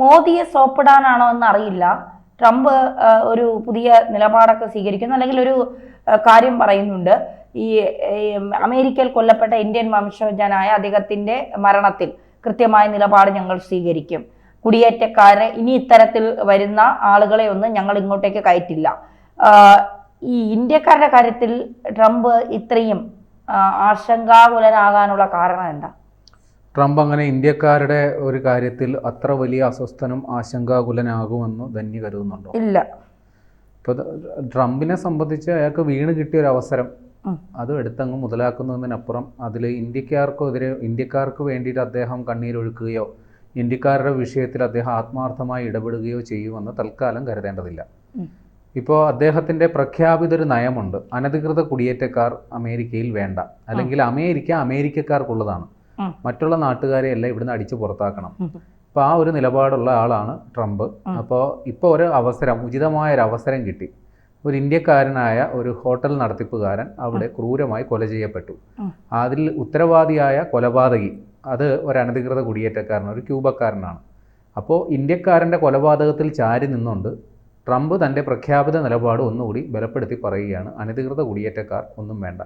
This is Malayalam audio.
മോദിയെ സോപ്പിടാനാണോ എന്ന് അറിയില്ല ട്രംപ് ഒരു പുതിയ നിലപാടൊക്കെ സ്വീകരിക്കുന്നു. അല്ലെങ്കിൽ ഒരു കാര്യം പറയുന്നുണ്ട്. ഈ അമേരിക്കയിൽ കൊല്ലപ്പെട്ട ഇന്ത്യൻ വംശജനായ അദ്ദേഹത്തിന്റെ മരണത്തിൽ കൃത്യമായ നിലപാട് ഞങ്ങൾ സ്വീകരിക്കും. കുടിയേറ്റക്കാരെ ഇനി ഇത്തരത്തിൽ വരുന്ന ആളുകളെ ഒന്നും ഞങ്ങൾ ഇങ്ങോട്ടേക്ക് കയറ്റില്ല. ഈ ഇന്ത്യക്കാരുടെ കാര്യത്തിൽ ട്രംപ് ഇത്രയും ആശങ്കാകുലനാകാനുള്ള കാരണം എന്താ? ട്രംപ് അങ്ങനെ ഇന്ത്യക്കാരുടെ ഒരു കാര്യത്തിൽ അത്ര വലിയ അസ്വസ്ഥനും ആശങ്കാകുലനാകുമെന്ന് ധന്യ കരുതുന്നുണ്ടോ ഇല്ല ഇപ്പോൾ ട്രംപിനെ സംബന്ധിച്ച് അയാൾക്ക് വീണ് കിട്ടിയ ഒരു അവസരം. അത് എടുത്തങ്ങ് മുതലാക്കുന്നതിനപ്പുറം അതിൽ ഇന്ത്യക്കാർക്കെതിരെ ഇന്ത്യക്കാർക്ക് വേണ്ടിയിട്ട് അദ്ദേഹം കണ്ണീരൊഴുക്കുകയോ ഇന്ത്യക്കാരുടെ വിഷയത്തിൽ അദ്ദേഹം ആത്മാർത്ഥമായി ഇടപെടുകയോ ചെയ്യുമെന്ന് തൽക്കാലം കരുതേണ്ടതില്ല. ഇപ്പോൾ അദ്ദേഹത്തിന്റെ പ്രഖ്യാപിതൊരു നയമുണ്ട് അനധികൃത കുടിയേറ്റക്കാർ അമേരിക്കയിൽ വേണ്ട അല്ലെങ്കിൽ അമേരിക്ക അമേരിക്കക്കാർക്കുള്ളതാണ്. മറ്റുള്ള നാട്ടുകാരെ എല്ലാം ഇവിടുന്ന് അടിച്ചു പുറത്താക്കണം. അപ്പൊ അപ്പോൾ ആ ഒരു നിലപാടുള്ള ആളാണ് ട്രംപ്. അപ്പോൾ ഇപ്പോൾ ഒരു അവസരം ഉചിതമായ ഒരു അവസരം കിട്ടി. ഒരു ഇന്ത്യക്കാരനായ ഒരു ഹോട്ടൽ നടത്തിപ്പുകാരൻ അവിടെ ക്രൂരമായി കൊല ചെയ്യപ്പെട്ടു. അതിൽ ഉത്തരവാദിയായ കൊലപാതകി അത് ഒരു അനധികൃത കുടിയേറ്റക്കാരൻ ഒരു ക്യൂബക്കാരനാണ്. അപ്പോൾ ഇന്ത്യക്കാരന്റെ കൊലപാതകത്തിൽ ചാരി നിന്നുകൊണ്ട് ട്രംപ് തന്റെ പ്രഖ്യാപിത നിലപാട് ഒന്നുകൂടി ബലപ്പെടുത്തി പറയുകയാണ്. അനധികൃത കുടിയേറ്റക്കാർ ഒന്നും വേണ്ട.